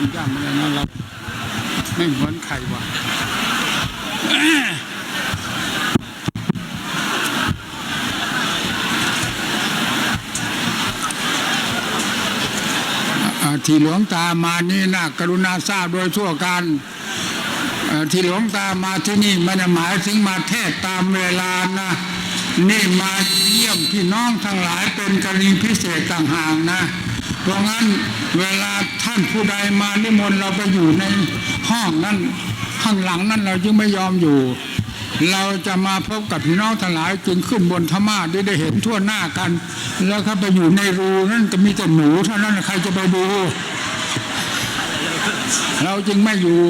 ย่ำย่ำอะไรนั่นเราไม่เหมือนใครว่ะที่หลวงตามานี่นะกรุณาทราบโดยทั่วกันที่หลวงตามาที่นี่ม่ได้หมายถึงมาเทศตามเวลานะนี่มาเยี่ยมพี่น้องทั้งหลายเป็นกรณีพิเศษต่างหากนะ เพราะงั้น เวลาท่านผู้ใดมานิมนต์เราไปอยู่ในห้องนั้นข้างหลังนั้นเราจึงไม่ยอมอยู่ เราจะมาพบกับพี่น้องทั้งหลายจึงขึ้นบนธรรมาได้ได้เห็นทั่วหน้ากัน แล้วเขาไปอยู่ในรูนั่นก็มีแต่หนูเท่านั้นใครจะไปดู เราจึงไม่อยู่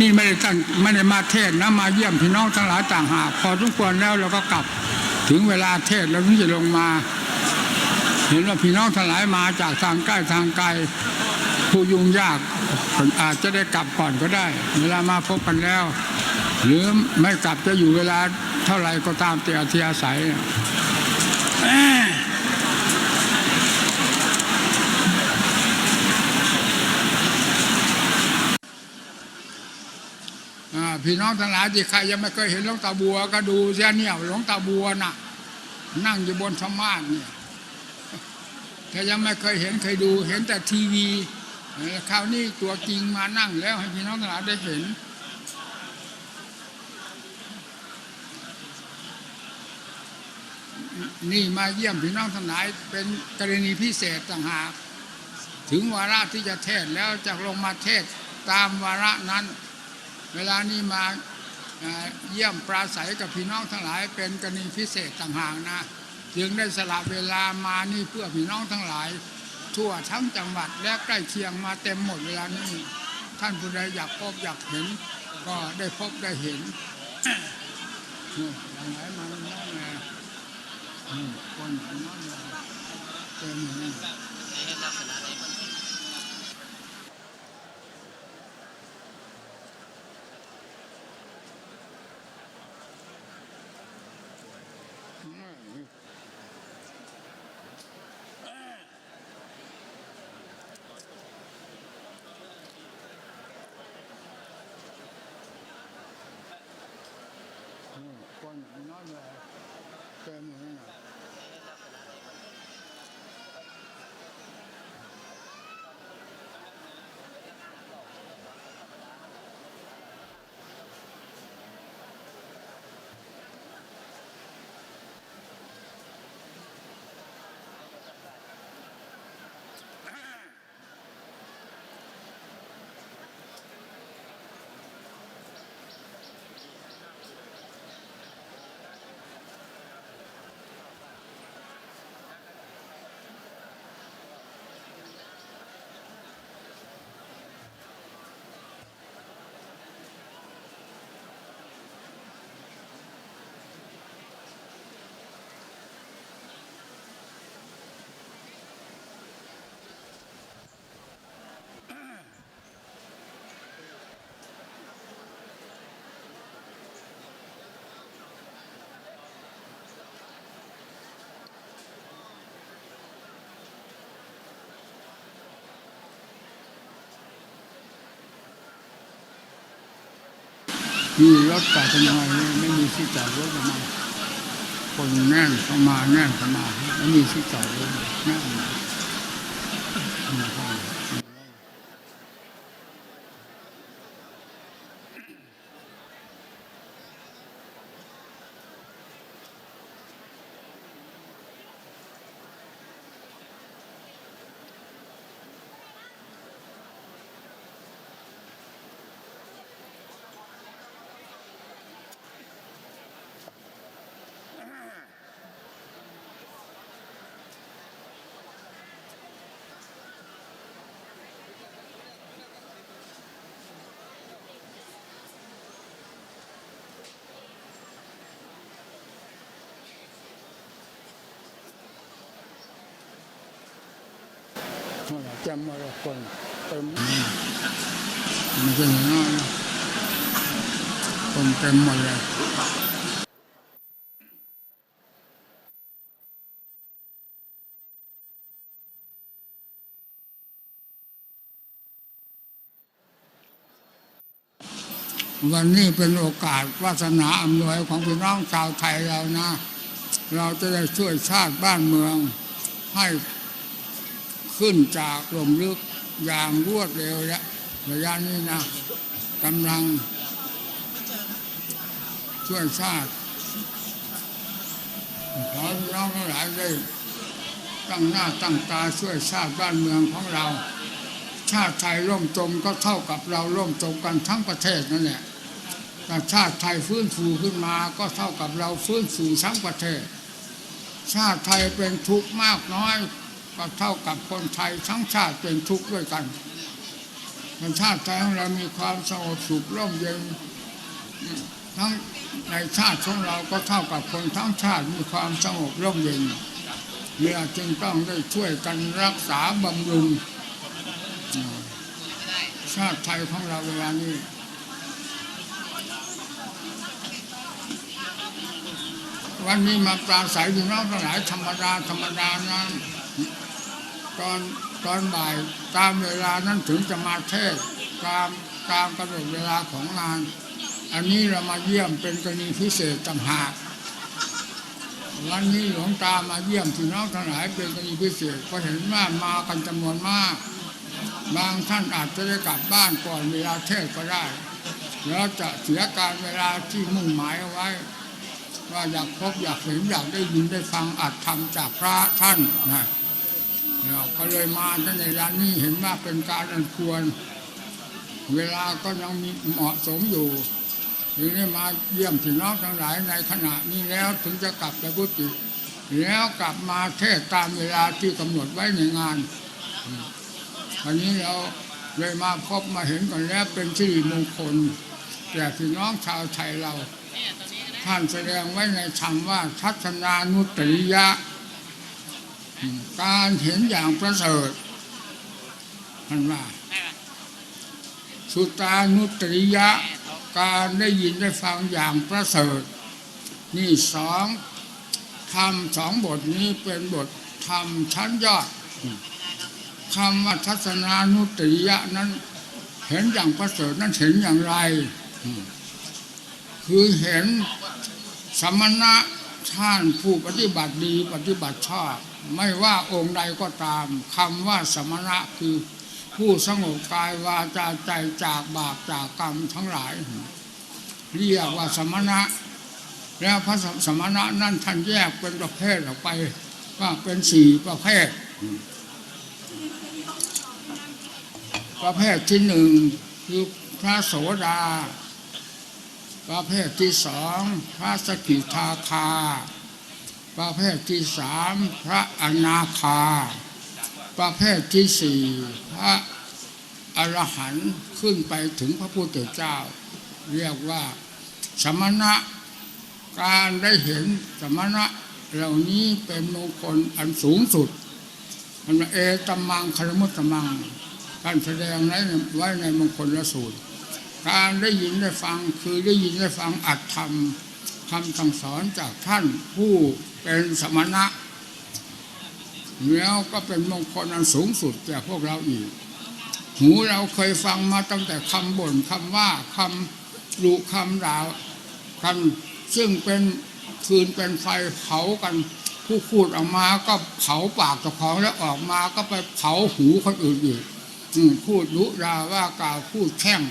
นี่ไม่ได้ตั้งไม่ได้มาเทศนะมาเยี่ยมพี่น้องทั้งหลายต่างหากพอสมควรแล้วเราก็กลับ ถึงเวลาเทศแล้วถึงจะลงมา เห็นว่าพี่น้องทั้งหลายมาจากทางใกล้ทางไกลผู้ยุ่งยากอาจจะได้กลับก่อนก็ได้ เวลามาพบกันแล้ว หรือไม่กลับจะอยู่เวลาเท่าไหร่ก็ตามแต่อัธยาศัยพี่น้องทั้งหลายที่ใครยังไม่เคยเห็นหลวงตาบัวก็ดูเสียเนี่ยหลวงตาบัวน่ะ นั่งอยู่บนธรรมาสเนี่ย ถ้ายังไม่เคยเห็นเคยดู เห็นแต่ทีวีคราวนี้ตัวจริงมานั่งแล้วให้พี่น้องทั้งหลายได้เห็นนี่มาเยี่ยมพี่น้องทั้งหลายเป็นกรณีพิเศษต่างหากถึงวาระที่จะเทศแล้วจะลงมาเทศตามวาระนั้น เวลานี้มาเอ่อเยี่ยมปราศัยกับพี่น้องทั้งหลายเป็นกรณีพิเศษต่างหากนะ จึงได้สละเวลามานี่เพื่อพี่น้องทั้งหลาย ทั่วทั้งจังหวัดและใกล้เคียงมาเต็มหมดเวลานี้ท่านผู้ใดอยากพบอยากเห็น ก็ได้พบได้เห็นอย่างไรมาน้องแม่คนน้องแม่เต็มเลย คนน้องแมีรถจอดทำไมไม่มีที่จอดรถทำไมคนแน่นเข้ามาแน่นเข้ามาไม่มีที่จอดรถแน่นนะครับ จำมาะคนเต็มไม่ใช่น้อยคนเต็มหมดเลยวันนี้เป็นโอกาสวาสนาอำนวยของพี่น้องชาวไทยเรานะ เราจะได้ช่วยชาติบ้านเมือง ให้ ขึ้นจากลมลึกอย่างรวดเร็วและระยะนี้นะกำลัง ช่วยชาติขอพี่น้องทั้งหลายได้ตั้งหน้าตั้งตาช่วยชาติบ้านเมืองของเรา ชาติไทยร่มจมก็เท่ากับเราร่มจมกันทั้งประเทศนั่นแหละแต่ชาติไทยฟื้นฟูขึ้นมาก็เท่ากับเราฟื้นฟูทั้งประเทศ ชาติไทยเป็นทุกข์มากน้อย ก็เท่ากับคนไทยทั้งชาติเป็นทุกข์ด้วยกันชาติไทยของเรามีความสงบสุขร่มเย็นทั้งในชาติของเราก็เท่ากับคนทั้งชาติมีความสงบร่มเย็นเราจึงต้องได้ช่วยกันรักษาบำรุง ชาติไทยของเราเวลานี้วันนี้มาปราศัยพี่น้องทั้งหลายธรรมดาธรรมดานั้น ตอนตอนบ่ายตามเวลานั้นถึงจะมาเทศตามตามกำหนดเวลาของงาน อันนี้เรามาเยี่ยมเป็นกรณีพิเศษต่างหากวันนี้หลวงตามาเยี่ยมพี่น้องทั้งหลายเป็นกรณีพิเศษก็เห็นว่ามากันจำนวนมาก บางท่านอาจจะได้กลับบ้านก่อนเวลาเทศก็ได้แล้วจะเสียการเวลาที่มุ่งหมายเอาไว้ ว่าอยากพบอยากเห็นอยากได้ยินได้ฟังอัดทำจากพระท่านนะ ก็เลยมาท่านในร้านนี้เห็นว่าเป็นการอันควร เวลาก็ยังมีเหมาะสมอยู่ทีนี้มาเยี่ยมพี่น้องทั้งหลายในขณะนี้แล้วถึงจะกลับไปกุฏิแล้วกลับมาเทศตามเวลาที่กำหนดไว้ในงานวันนี้เราเลยมาพบมาเห็นกันแล้วเป็นสิริมงคลแก่พี่น้องชาวไทยเรา ท่านแสดงไว้ในธรรมว่าทัศนานุตริยะ การเห็นอย่างประเสริฐท่านว่าสุตานุตริยะ การได้ยินได้ฟังอย่างประเสริฐ นี่สองธรรมสองบทนี้เป็นบทธรรมชั้นยอดคำว่าทัศนานุตริยะนั้น เห็นอย่างประเสริฐนั้นเห็นอย่างไร คือเห็นสมณะ ท่านผู้ปฏิบัติดีปฏิบัติชอบ ไม่ว่าองค์ใดก็ตามคำว่าสมณะคือผู้สงบกายวาจาใจจากบาปจากกรรมทั้งหลาย เรียกว่าสมณะ แล้วพระสมณะนั่นท่านแยกเป็นประเภทออกไปว่าเป็นสี่ประเภท ประเภทที่หนึ่งคือพระโสดา ประเภทที่สองพระสกิทาคา ประเภทที่สามพระอนาคา ประเภทที่สี่พระอรหันต์ขึ้นไปถึงพระพุทธเจ้า เรียกว่าสมณะการได้เห็นสมณะเหล่านี้เป็นมงคลอันสูงสุดมันเอตมังคารมุตตมังท่านแสดงไว้ในมงคลละสูตร การได้ยินได้ฟังคือได้ยินได้ฟังอัดธรรมคำสั่งสอนจากท่านผู้เป็นสมณะแล้วก็เป็นมงคลอันสูงสุดแก่พวกเราอีก หูเราเคยฟังมาตั้งแต่คำบ่นคำว่าคำรุคำด่ากันซึ่งเป็นคืนเป็นไฟเผากันผู้พูดออกมาก็เผาปากเจ้าของแล้วออกมาก็ไปเผาหูคนอื่นอีกพูดรุราว่ากล่าวพูดแช่ง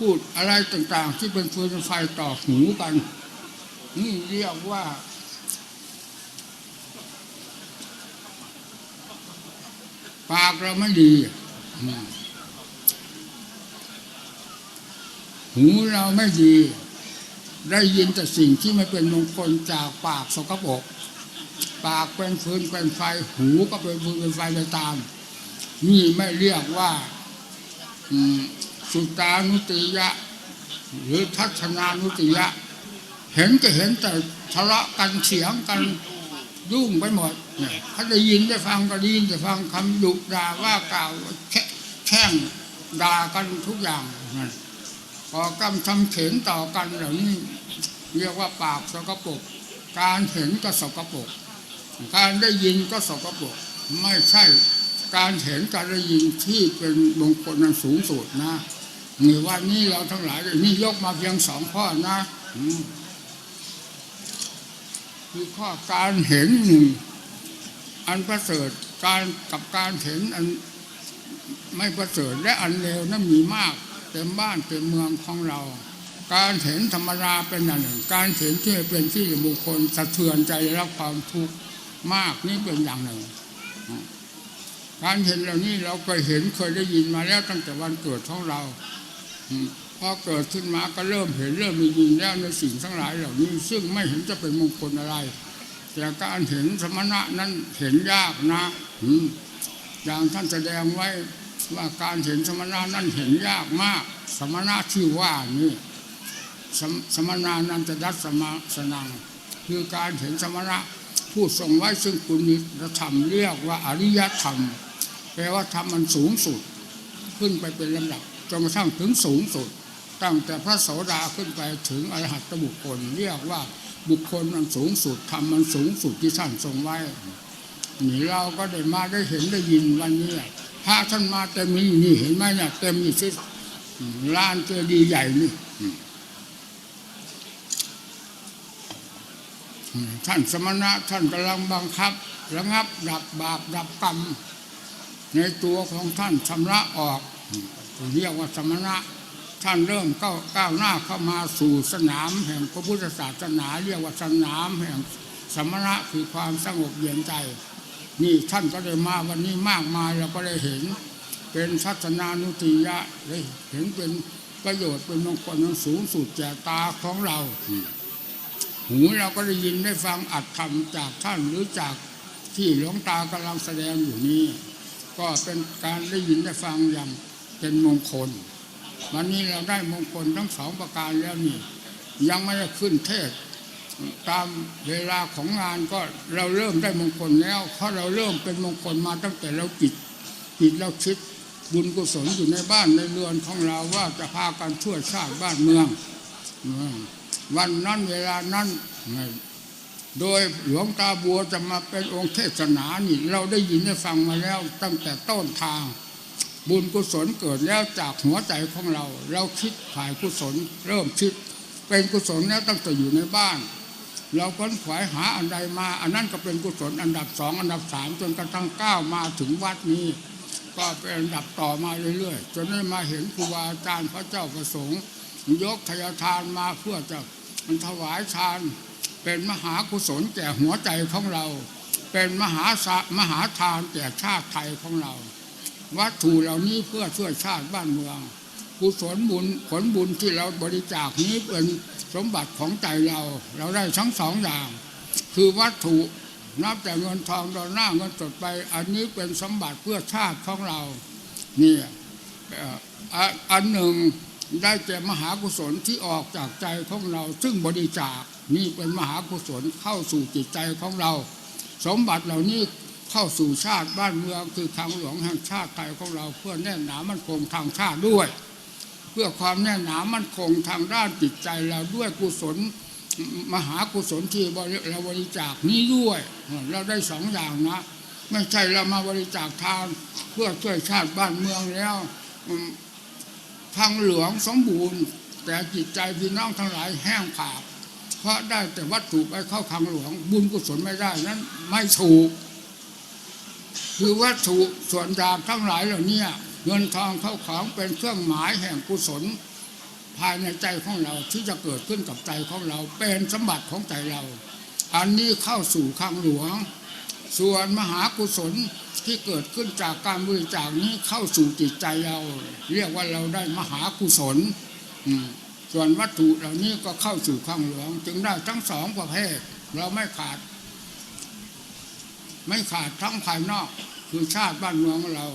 พูดอะไรต่างๆ ที่เป็นฟืนไฟต่อหูกัน นี่เรียกว่า ปากเราไม่ดี หูเราไม่ดี ได้ยินแต่สิ่งที่ไม่เป็นมงคลจากปากสกปรกปากเป็นฟืนเป็นไฟ หูก็เป็นฟืนเป็นไฟไปตาม นี่ไม่เรียกว่า อืม สุตานุติยะ หรือทัศนานุติยะ เห็นก็เห็นแต่ทะเลาะกันเสียงกันยุ่งไปหมดเนี่ยถ้าได้ยินได้ฟังก็ได้ยินได้ฟังคำดุด่าว่ากล่าวแช่งด่ากันทุกอย่างพอกำทำเข็นต่อกันเหล่านี้เรียกว่าปากสกปรกการเห็นก็สกปรกการได้ยินก็สกปรกไม่ใช่การเห็นการได้ยินที่เป็นมงคลอันสูงสุดนะ นี่วันนี้เราทั้งหลายนี่ยกมาเพียงสองข้อนะคือข้อการเห็นหนึ่งอันประเสริฐการกับการเห็นอันไม่ประเสริฐและอันเลวนั้นมีมากเต็มบ้านเต็มเมืองของเรา การเห็นธรรมดาเป็นอย่างหนึ่ง การเห็นที่เป็นที่มงคคลสะเทือนใจและรับความทุกข์มากนี่เป็นอย่างหนึ่ง การเห็นเหล่านี้เราเคยเห็นเคยได้ยินมาแล้วตั้งแต่วันเกิดของเรา พอเกิดขึ้นมาก็เริ่มเห็นเริ่มมียินแล้วในสิ่งทั้งหลายเหล่านี้ ซึ่งไม่เห็นจะเป็นมงคลอะไร แต่การเห็นสมณะนั้นเห็นยากนะอย่างท่านแสดงไว้ว่าการเห็นสมณะนั้นเห็นยากมาก สมณะที่ว่านี่สมสมณานันตดัสมาสนัง คือการเห็นสมณะผู้ทรงไว้ซึ่งคุณธรรมเรียกว่าอริยธรรมแปลว่าธรรมมันสูงสุด ขึ้นไปเป็นลำดับ จนกระทั่งถึงสูงสุด ตั้งแต่พระโสดาขึ้นไปถึงอรหัตบุคคล เรียกว่าบุคคลมันสูงสุดธรรมมันสูงสุดที่ท่านทรงไว้นี่เราก็ได้มาได้เห็นได้ยินวันนี้พระท่านมาเต็มนี่นี่เห็นไหมเนี่ยเต็มนี่สิลานเจดีย์ใหญ่นี่ท่านสมณะท่านกำลังบังคับ ระงับดับบาปดับกรรม ในตัวของท่านชำระออก เรียกว่าสมณะท่านเริ่มก้าวก้าวหน้าเข้ามาสู่สนามแห่งพระพุทธศาสนา เรียกว่าสนามแห่งสมณะคือความสงบเย็นใจ นี่ท่านก็ได้มาวันนี้มากมายเราก็ได้เห็น เป็นทัศนานุติยะได้เห็นเป็นประโยชน์เป็นมงคลอันสูงสุดแก่ตาของเรา หูเราก็ได้ยินได้ฟังอัดคำจากท่านหรือจากที่หลวงตากำลังแสดงอยู่นี้ ก็เป็นการได้ยินได้ฟังอย่าง เป็นมงคล วันนี้เราได้มงคลทั้งสองประการแล้วนี่ ยังไม่ได้ขึ้นเทศ ตามเวลาของงานก็เราเริ่มได้มงคลแล้ว เพราะเราเริ่มเป็นมงคลมาตั้งแต่เราจิตจิตเราคิดบุญกุศลอยู่ในบ้านในเรือนของเราว่าจะพากันช่วยชาติบ้านเมือง วันนั้นเวลานั้นโดยหลวงตาบัวจะมาเป็นองค์เทศนานี่ เราได้ยินได้ฟังมาแล้วตั้งแต่ต้นทาง บุญกุศลเกิดแล้วจากหัวใจของเรา เราคิดฝ่ายกุศล เริ่มคิด เป็นกุศลแล้วตั้งแต่อยู่ในบ้าน เราค้นขวายหาอันใดมา อันนั้นก็เป็นกุศลอันดับสองอันดับสามจนกระทั่งก้าวมาถึงวัดนี้ ก็เป็นอันดับต่อมาเรื่อยๆจนได้มาเห็นครูบาอาจารย์พระเจ้าประสงค์ ยกทยทานมาเพื่อจะมันถวายทาน เป็นมหากุศลแก่หัวใจของเรา เป็นมหาสมหาทานแก่ชาติไทยของเรา วัตถุเหล่านี้เพื่อช่วยชาติบ้านเมืองกุศลบุญผลบุญที่เราบริจาคนี้เป็นสมบัติของใจเรา เราได้ทั้งสองอย่าง คือวัตถุนับแต่เงินทองดอลลาร์เงินสดไป อันนี้เป็นสมบัติเพื่อชาติของเราเนี่ยอันหนึ่งได้แก่มหากุศลที่ออกจากใจของเรา ซึ่งบริจาคนี่เป็นมหากุศลเข้าสู่จิตใจของเรา สมบัติเหล่านี้ เข้าสู่ชาติบ้านเมืองคือทางหลวงแห่งชาติไทยของเราเพื่อแน่นหนามั่นคงทางชาติด้วย เพื่อความแน่นหนามั่นคงทางด้านจิตใจเราด้วยกุศลมหากุศลที่เราบริจาคนี้ด้วย เราได้สองอย่างนะ ไม่ใช่เรามาบริจาคทานเพื่อช่วยชาติบ้านเมืองแล้วทางหลวงสมบูรณ์ แต่จิตใจพี่น้องทั้งหลายแห้งผากเพราะได้แต่วัตถุไปเข้าทางหลวงบุญกุศลไม่ได้นั้นไม่ถูก คือวัตถุส่วนดาบทั้งหลายเหล่านี้เงินทองเข้าของเป็นเครื่องหมายแห่งกุศล ภายในใจของเราที่จะเกิดขึ้นกับใจของเราเป็นสมบัติของใจเรา อันนี้เข้าสู่ข้างหลวง ส่วนมหากุศลที่เกิดขึ้นจากการบริจาคนี้เข้าสู่จิตใจเรา เรียกว่าเราได้มหากุศลส่วนวัตถุเหล่านี้ก็เข้าสู่ข้างหลวง จึงได้ทั้งสองประเภท เราไม่ขาด ไม่ขาดทั้งภายนอก คือชาติบ้านเมืองของเรา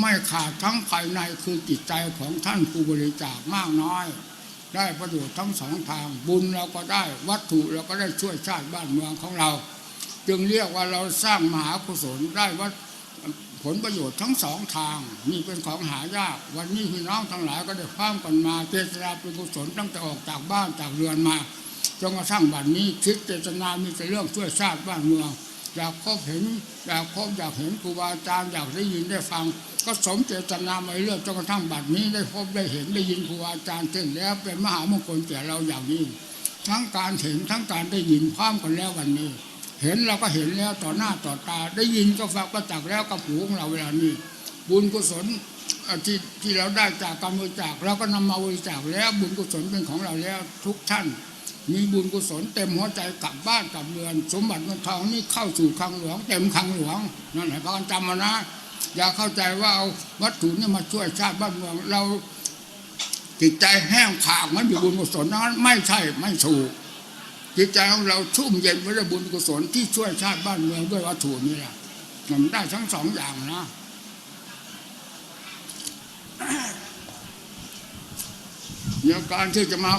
ไม่ขาดทั้งภายในคือจิตใจของท่านผู้บริจาคมากน้อย ได้ประโยชน์ทั้งสองทางบุญเราก็ได้วัตถุเราก็ได้ช่วยชาติบ้านเมืองของเรา จึงเรียกว่าเราสร้างมหากุศลได้วัดผลประโยชน์ทั้งสองทางนี่เป็นของหายาก วันนี้พี่น้องทั้งหลายก็ได้พร้อมกันมาเจตนาเป็นกุศลตั้งแต่ออกจากบ้านจากเรือนมาจนกระทั่งบันนี้คิดเจตนามีแต่เรื่องช่วยชาติบ้านเมือง อยากพบเห็นอยากพบอยากเห็นครูบาอาจารย์อยากได้ยินได้ฟัง ก็สมเจตนาไว้เรื่อยจนกระทั่งบัดนี้ได้พบได้เห็นได้ยินครูบาอาจารย์เต้นแล้วเป็นมหามงคลแก่เราอย่างยิ่งทั้งการเห็นทั้งการได้ยินพร้อมกันแล้ววันนี้ เห็นเราก็เห็นแล้วต่อหน้าต่อตา ได้ยินก็ฟังก็จักแล้วกับหูของเราเวลานี้ บุญกุศลที่ที่เราได้จากการบริจาคเราก็นำมาบริจาคแล้วบุญกุศลเป็นของเราแล้วทุกท่าน มีบุญกุศลเต็มหัวใจกลับบ้านกลับเรือน สมบัติเงินทองนี่เข้าสู่คลังหลวง เต็มคลังหลวงนั่นแหละพากันจำมานะ อย่าเข้าใจว่าเอาวัตถุนี่มาช่วยชาติบ้านเมืองเราจิตใจแห้งผากมันอยู่บุญกุศลนั้นไม่ใช่ไม่ถูกจิตใจของเราชุ่มเย็นด้วยบุญกุศลที่ช่วยชาติบ้านเมืองด้วยวัตถุนี่แหละมันได้ทั้งสองอย่างนะเนี่ยการที่จะมา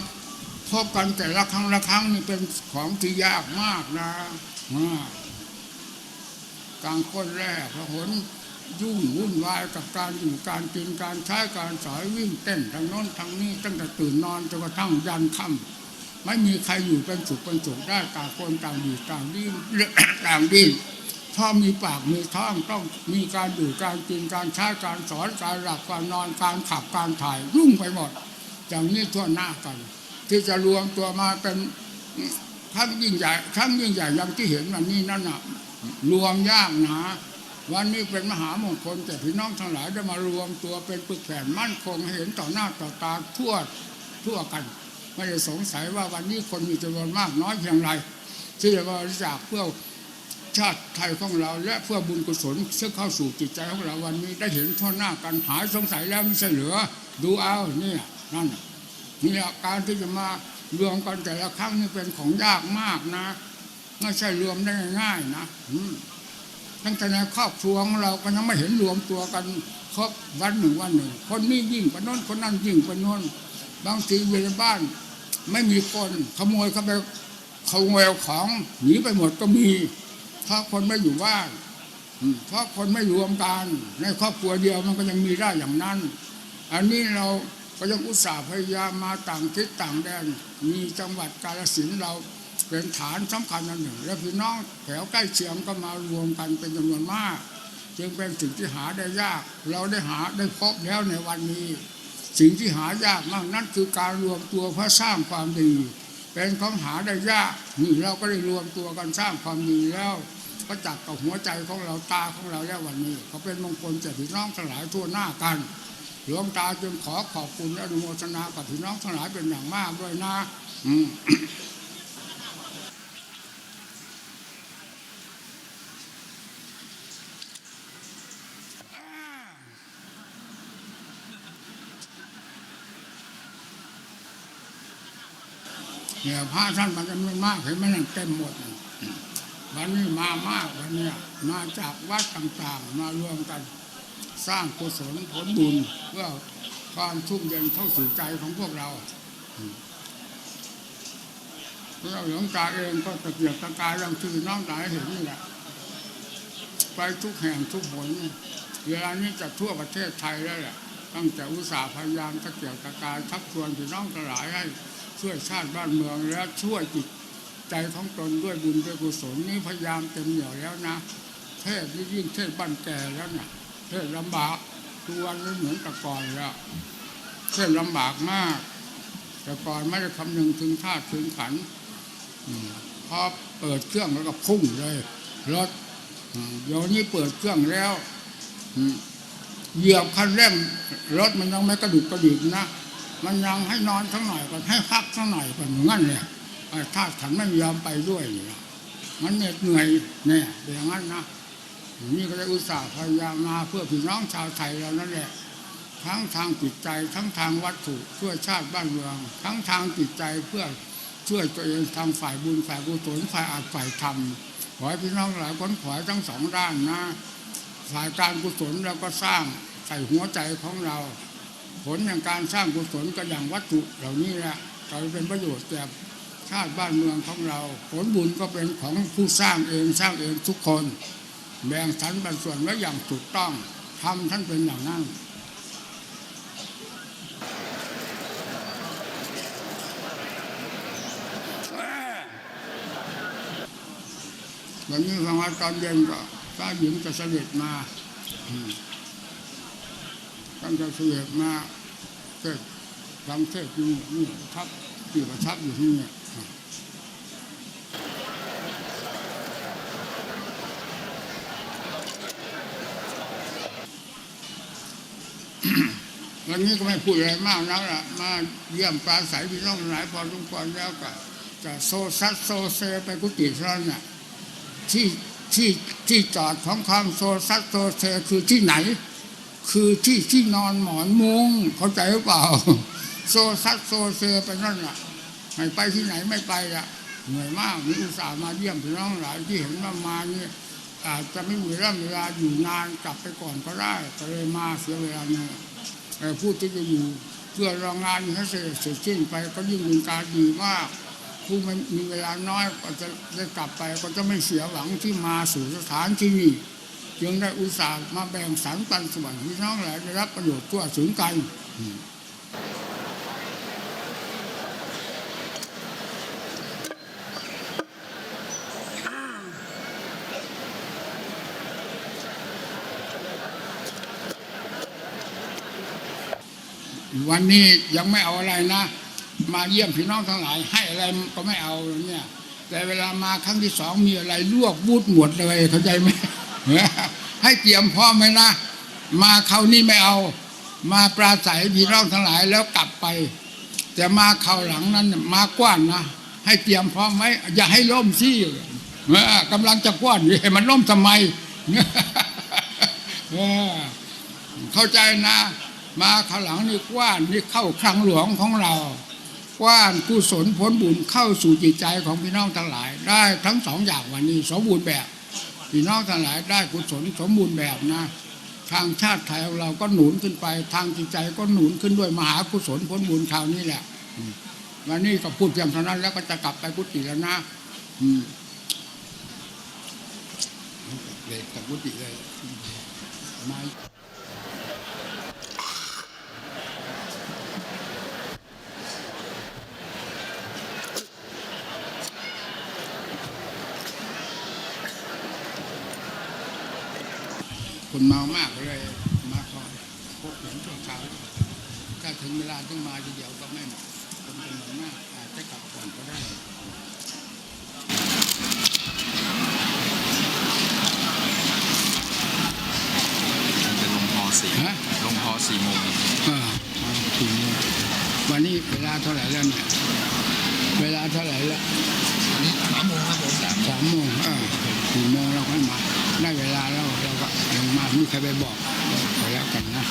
พบกันแต่ละครั้งละครั้งนี่เป็นของที่ยากมากนะอ่าการคนแรกพระหนยุ่งวุ่นวายกับการอยู่การกินการใช้การสอยวิ่งเต้นทางโน้นทางนี้ตั้งแต่ตื่นนอนจนกระทั่งยันค่ำไม่มีใครอยู่เป็นสุขเป็นสุขได้ต่างคนต่างอยู่ต่างดิ้นต่างดิ้นถ้ามีปากมีท้องต้องมีการอยู่การกินการใช้การสอนการหลับการนอนการขับการถ่ายยุ่งไปหมดอย่างนี้ทั่วหน้ากัน ที่จะรวมตัวมาเป็นทั้งยิ่งใหญ่ทั้งยิ่งใหญ่อย่างที่เห็นวันนี้นั่นน่ะรวมยากหนาวันนี้เป็นมหามงคลแต่พี่น้องทั้งหลายได้มารวมตัวเป็นปึกแผ่นมั่นคงเห็นต่อหน้าต่อตาทั่วทั่วกัน ไม่ได้สงสัยว่าวันนี้คนมีจำนวนมากน้อยเพียงไร ที่จะบริจาคเพื่อชาติไทยของเรา และเพื่อบุญกุศลซึ่งเข้าสู่จิตใจของเราวันนี้ได้เห็นทั่วหน้ากันหายสงสัยแล้วไม่ใช่เหลือ ดูเอาเนี่ยนั่น นี่แหละการที่จะมารวมกันแต่ละครั้งนี่เป็นของยากมากนะไม่ใช่รวมได้ง่ายนะอืมตั้งแต่ในครอบครัวของเราก็ยังไม่เห็นรวมตัวกันครบวันหนึ่งวันหนึ่ง คนนี้ยิ่งกว่าโน้นคนนั้นยิ่งกว่าโน้นบางทีอยู่ในบ้าน ไม่มีคนขโมยเข้าไปขโมยของหนีไปหมดก็มีเพราะคนไม่อยู่บ้านอืมเพราะคนไม่รวมกันในครอบครัวเดียวมันก็ยังมีได้อย่างนั้น อันนี้เรา ก็ยังอุตส่าห์พยายามมาต่างทิศต่างแดน มีจังหวัดกาฬสินเราเป็นฐานสำคัญอันหนึ่ง และพี่น้องแถวใกล้เคียงก็มารวมกันเป็นจำนวนมาก จึงเป็นสิ่งที่หาได้ยาก เราได้หาได้พบแล้วในวันนี้ สิ่งที่หายากมากนั่นคือการรวมตัวเพื่อสร้างความดี เป็นของหาได้ยากนี่เราก็ได้รวมตัวกันสร้างความดีแล้วก็จับกับหัวใจของเราตาของเราแล้ววันนี้ก็เป็นมงคลแก่พี่น้องทั้งหลายทั่วหน้ากัน หลวงตาจึงขอขอบคุณและอนุโมทนากับพี่น้องทั้งหลายเป็นอย่างมากด้วยนะอืมเนี่ยพระท่านมันจำนวนมากเห็นไหมนั่นเต็มหมด วันนี้มามากวันเนี้ยมาจากวัดต่างๆ มารวมกัน สร้างกุศลผลบุญเพื่อความชุ่มเย็นเข้าสู่ใจของพวกเราเราหลวงตาเองก็ตะเกียบตะกายรังคือน้องหลายเห็นนี่แหละไปทุกแห่งทุกหนเวลานี้จะทั่วประเทศไทยแล้วแหละตั้งแต่อุตสาห์พยายามตะเกียบตะกายชักชวนพี่น้องทั้งหลายให้ช่วยชาติบ้านเมืองและช่วยจิตใจของตนด้วยบุญด้วยกุศลนี่พยายามเต็มเหนี่ยวแล้วนะเทศยิ่งเทศบ้านแก่แล้วน่ะ เทศลำบากทุกวันนี้เหมือนแต่ก่อนแล้วเทศลำบากมาก แต่ก่อนไม่ได้คำนึงถึงธาตุถึงขันพอเปิดเครื่องแล้วก็พุ่งเลยรถอืมเดี๋ยวนี้เปิดเครื่องแล้วเหยียบคันเร่งรถมันยังไม่กระดุกกระดิกนะมันยังให้นอนสักหน่อยก่อนให้พักสักหน่อยก่อนงั้นเลยไอ้ธาตุขันไม่ยอมไปด้วยนี่มันเหน็ดเหนื่อยเนี่ยเป็นอย่างนั้นนะ นี่ก็ได้อุตส่าห์พยายามมาเพื่อพี่น้องชาวไทยเรานั่นแหละทั้งทางจิตใจทั้งทางวัตถุช่วยชาติบ้านเมือง ทั้งทางจิตใจเพื่อช่วยตัวเองทางฝ่ายบุญฝ่ายกุศลฝ่ายอาจฝ่ายธรรมขอให้พี่น้องหลายคนขอให้ทั้งสองด้านนะฝ่ายการกุศลเราก็สร้างใส่หัวใจของเรา ผลอย่างการสร้างกุศลก็อย่างวัตถุเหล่านี้แหละเราเป็นประโยชน์แก่ชาติบ้านเมืองของเรา ผลบุญก็เป็นของผู้สร้างเองสร้างเองทุกคน แบ่งสรรปันส่วนไว้อย่างถูกต้องทำท่านเป็นอย่างนั้นวันนี้ฟังว่าตอนเย็นก็พระหญิงจะเสด็จมาท่านจะเสด็จมาเทศฟังเทศน์อยู่นี่ประทับที่ประทับอยู่ที่นี่ วันนี้ก็ไม่พูดอะไรมากนักละมาเยี่ยมปราศัยพี่น้องหลายพอสมควรแล้วก็จะโซซัดโซเซไปกุฏิเท่านั้นน่ะที่ที่ที่จอดของความโซซัดโซเซคือที่ไหน คือที่ที่นอนหมอนมุงเข้าใจหรือเปล่า โซซัดโซเซไปนั่นน่ะไม่ไปที่ไหนไม่ไปละเหนื่อยมากนี่อุตส่าห์มาเยี่ยมพี่น้องหลายที่เห็นว่ามานี่อาจจะไม่มีเรื่องเวลาอยู่นานกลับไปก่อนก็ได้ก็เลยมาเสียเวลาเนี่ย ผู้ที่จะอยู่เพื่อรองงานให้เสร็จเสร็จสิ้นไปก็ยิ่งมีการดีมากผู้มันมีเวลาน้อยก็จะได้กลับไปก็จะไม่เสียหวังที่มาสู่สถานที่นี้จึงได้อุตส่าห์มาแบ่งสรรปันส่วนพี่น้องหลายได้รับประโยชน์ทั่วถึงกัน วันนี้ยังไม่เอาอะไรนะ มาเยี่ยมพี่น้องทั้งหลาย ให้อะไรก็ไม่เอาเนี่ย แต่เวลามาครั้งที่สองมีอะไรลวกบูดหมดเลยเข้าใจไหมให้เตรียมพร้อมไหมนะมาครานี้ไม่เอา มาปราศัยพี่น้องทั้งหลายแล้วกลับไป แต่มาคราหลังนั้นมากว้านนะให้เตรียมพร้อมไว้อย่าให้ล่มซี่กำลังจะกว้านอยู่ให้มันล่มทำไมเข้าใจนะ มาข้างหลังนี่กว้านนี่เข้าคลังหลวงของเรากว้านกุศลผลบุญเข้าสู่จิตใจของพี่น้องทั้งหลาย ได้ทั้งสองอย่างวันนี้สมบูรณ์แบบพี่น้องทั้งหลายได้กุศลสมบูรณ์แบบนะ ทางชาติไทยของเราก็หนุนขึ้นไป ทางจิตใจก็หนุนขึ้นด้วยมหากุศลผลบุญคราวนี้แหละวันนี้ก็พูดเพียงเท่านั้นแล้วก็จะกลับไปกุฏิแล้วนะอืมเด็กกับกุฏิเลยมา คนเมามากเลยมาคอยพบเห็นช่วงเช้าถ้าถึงเวลาต้องมาทีเดียวก็ไม่เหมาะคนจำนวนมากอาจจะกลับก่อนก็ได้จะลงพอสี่ฮะลงพอสี่โมงอ่าเอาถึงแล้ววันนี้เวลาเท่าไหร่แล้วเนี่ยเวลาเท่าไหร่แล้วอันนี้สามโมงครับผมสามสามโมงอ่าสี่โมงเราค่อยมาได้เวลาแล้วเรา ก็ลงมาไม่ใครไปบอกขอแล้วกันนะ